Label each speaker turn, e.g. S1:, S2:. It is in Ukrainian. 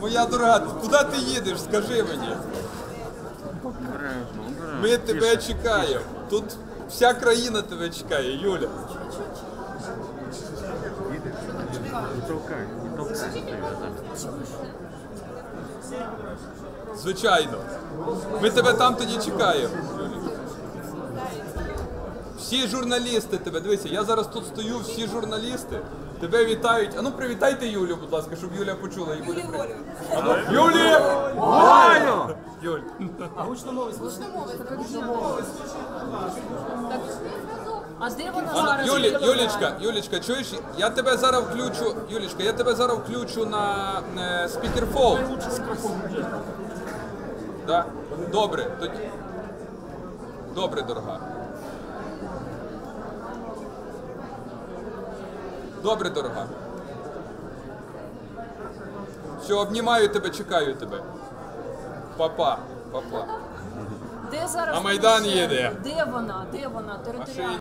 S1: Моя дорога, куди ти їдеш? Скажи мені. Ми тебе чекаємо. Тут вся країна тебе чекає, Юля. Звичайно. Ми тебе там тоді чекаємо. Всі журналісти тебе, дивися, я зараз тут стою, всі журналісти тебе вітають. А ну привітайте Юлю, будь ласка, щоб Юля почула. І буде при- А ну, Юлі! Валю! Юль.
S2: А де вона
S1: А ну,
S2: зараз?
S1: Юлі, Юлічка, Юлічка, чуєш? Я тебе зараз включу, Юлічка, я тебе зараз включу на е, спікерфон. Да? Добре, тоді. Добре, дорога. Добре, дорога. Все, обнімаю тебе, чекаю тебе. Папа, папа.
S2: Де зараз?
S1: А Майдан їде.
S2: Де вона? Де вона? Територіально.